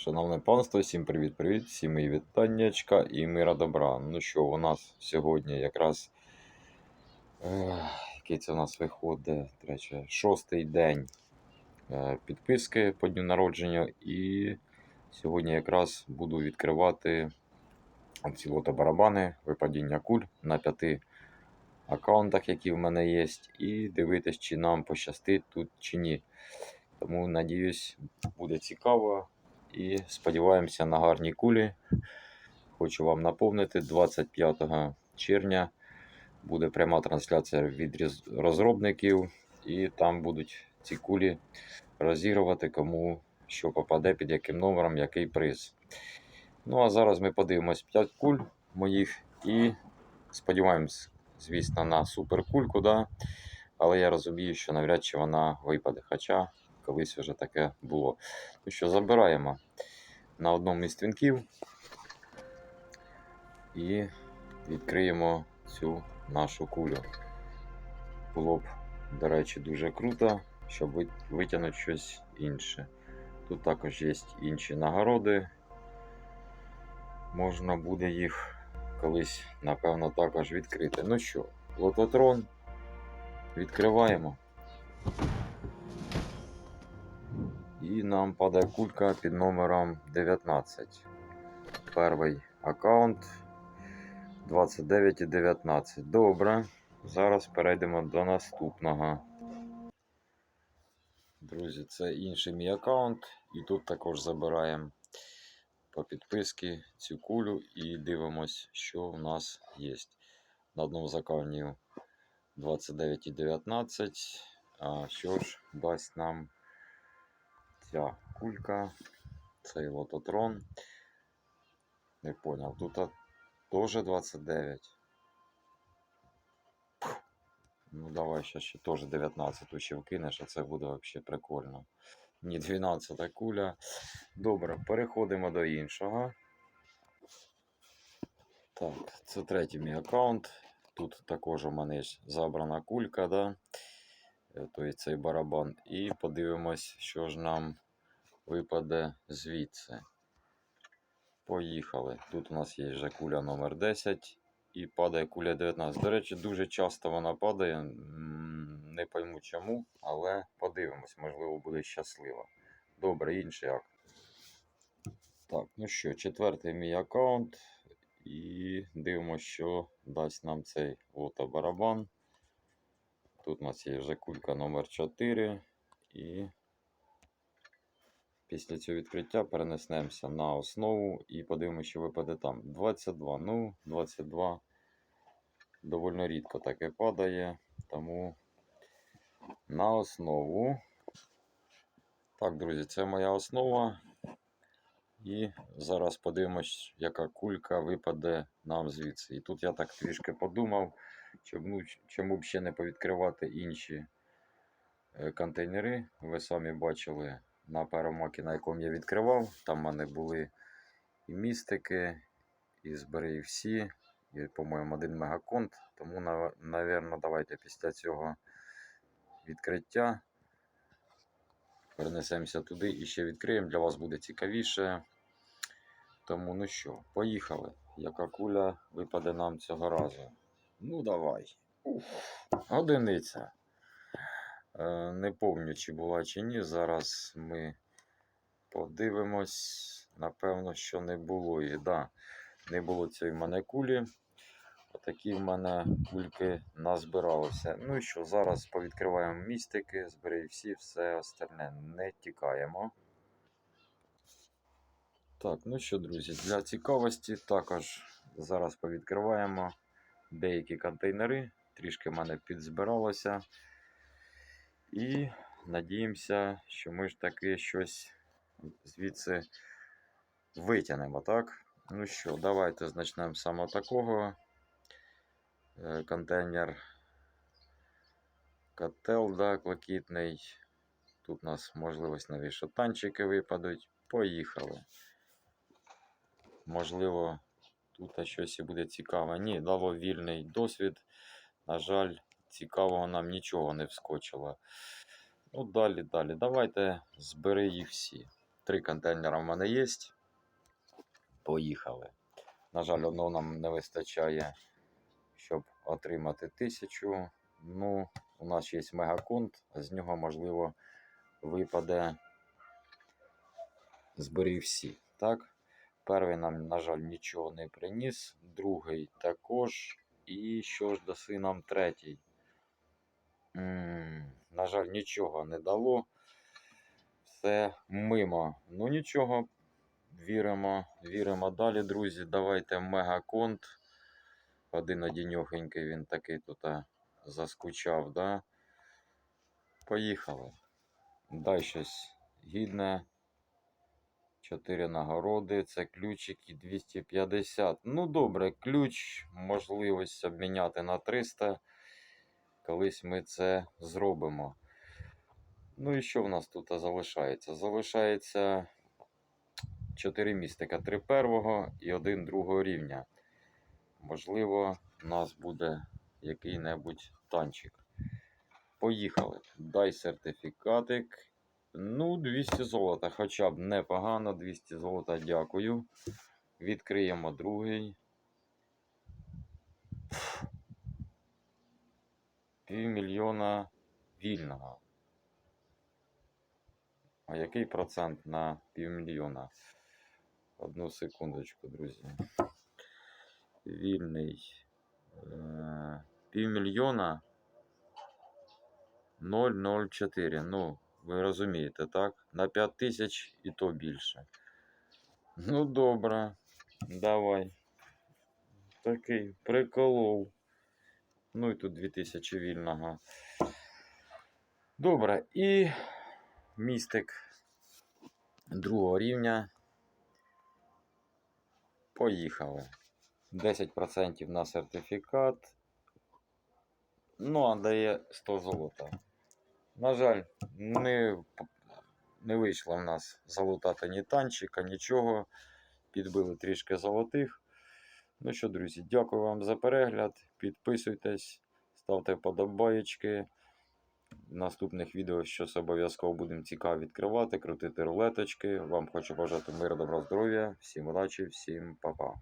Шановне панство, всім привіт-привіт, всім мої вітаннячка і мира добра. Ну що, у нас сьогодні якраз е, який це у нас виходить, трече, шостий день е, підписки по дню народження. І сьогодні якраз буду відкривати ці лото барабани, випадіння куль на п'яти аккаунтах, які в мене є, і дивитись, чи нам пощастить тут чи ні. Тому надіюсь, буде цікаво. І сподіваємося на гарні кулі. Хочу вам наповнити 25 червня буде пряма трансляція від розробників, і там будуть ці кулі розігрувати, кому що попаде, під яким номером, який приз. Ну а зараз ми подивимось 5 куль моїх і сподіваємось, звісно, на суперкульку, да? але я розумію, що навряд чи вона випаде. Хоча колись вже таке було. Ну що, забираємо на одному із твінків і відкриємо цю нашу кулю. Було б, до речі, дуже круто, щоб витягнути щось інше. Тут також є інші нагороди. Можна буде їх колись, напевно, також відкрити. Ну що, лототрон відкриваємо. І нам падає кулька під номером 19. Перший аккаунт 29 і 19. Добре. Зараз перейдемо до наступного. Друзі, це інший мій аккаунт. І тут також забираємо по підписці цю кулю і дивимось, що в нас є. На одному з аккаунтів 29 і 19. А що ж дасть нам ця кулька, цей лототрон. Не поняв, тут теж 29. Пф. Ну, давай ще, ще теж 19 ще вкинеш, а це буде взагалі прикольно. Ні, 12 куля. Добре, переходимо до іншого. Так, це третій мій аккаунт. Тут також у мене забрана кулька, да? Е, тобто цей барабан. І подивимось, що ж нам випаде звідси. Поїхали. Тут у нас є вже куля номер 10 і падає куля 19. До речі, дуже часто вона падає. Не пойму чому, але подивимось, можливо, буде щаслива. Добре, інший акт. Так, ну що, четвертий мій аккаунт. І дивимося, що дасть нам цей лото-барабан. Тут у нас є вже кулька номер 4 і після цього відкриття перенесемося на основу і подивимося, що випаде там. 22. Ну, 22 доволі рідко таке падає, тому на основу. Так, друзі, це моя основа. І зараз подивимось, яка кулька випаде нам звідси. І тут я так трішки подумав, чому, чому б ще не повідкривати інші е, контейнери. Ви самі бачили на першому на якому я відкривав. Там в мене були і містики, і збери всі, і, по-моєму, один мегаконт. Тому, навірно, давайте після цього відкриття перенесемося туди і ще відкриємо. Для вас буде цікавіше. Тому, ну що, поїхали. Яка куля випаде нам цього разу? Ну, давай. Уф, одиниця. Е, Не пам'ятаю, чи була чи ні. Зараз ми подивимось. Напевно, що не було її. Да, не було цієї в мене кулі. Отакі в мене кульки назбиралися. Ну і що, зараз повідкриваємо містики, збери всі, все остальне не тікаємо. Так, ну що, друзі, для цікавості також зараз повідкриваємо деякі контейнери. Трішки в мене підзбиралося. І надіємося, що ми ж таки щось звідси витягнемо, так? Ну що, давайте почнемо з саме такого. Е, Контейнер котел, да, блакитний. Тут у нас можливість нові шотанчики випадуть. Поїхали. Можливо, тут щось буде цікаве. Ні, дало вільний досвід. На жаль, цікавого нам нічого не вскочило. Ну, далі, далі. Давайте збери їх всі. Три контейнера в мене є. Поїхали. На жаль, одного нам не вистачає, щоб отримати тисячу. Ну, у нас є мегаконт, з нього, можливо, випаде збери всі. Так? Перший нам, на жаль, нічого не приніс, другий також. І що ж даси нам третій? м на жаль, нічого не дало. Все мимо. Ну нічого, віримо, віримо далі, друзі. Давайте мегаконт. Один одіньохенький він такий тут заскучав, да? Поїхали. Дай щось гідне. 4 нагороди, це ключики 250. Ну добре, ключ, можливість обміняти на 300. Колись ми це зробимо. Ну і що в нас тут залишається? Залишається 4 містика, 3 первого і 1 другого рівня. Можливо, у нас буде який-небудь танчик. Поїхали. Дай сертифікатик. Ну, 200 золота, хоча б непогано. 200 золота, дякую. Відкриємо другий. Півмільйона вільного. А який процент на півмільйона? Одну секундочку, друзі. Вільний. Е, Півмільйона 0,04. Ну, ви розумієте, так? На 5 тисяч і то більше. Ну, добре. Давай. Такий приколов. Ну і тут 2000 вільного. Добре. І містик другого рівня. Поїхали. 10% на сертифікат. Ну, а дає 100 золота. На жаль, не, не вийшло в нас залутати ні танчика, нічого. Підбили трішки золотих. Ну що, друзі, дякую вам за перегляд. Підписуйтесь, ставте вподобаєчки. В наступних відео щось обов'язково будемо цікаво відкривати, крутити рулеточки. Вам хочу бажати миру, добра, здоров'я, всім удачі, всім па-па.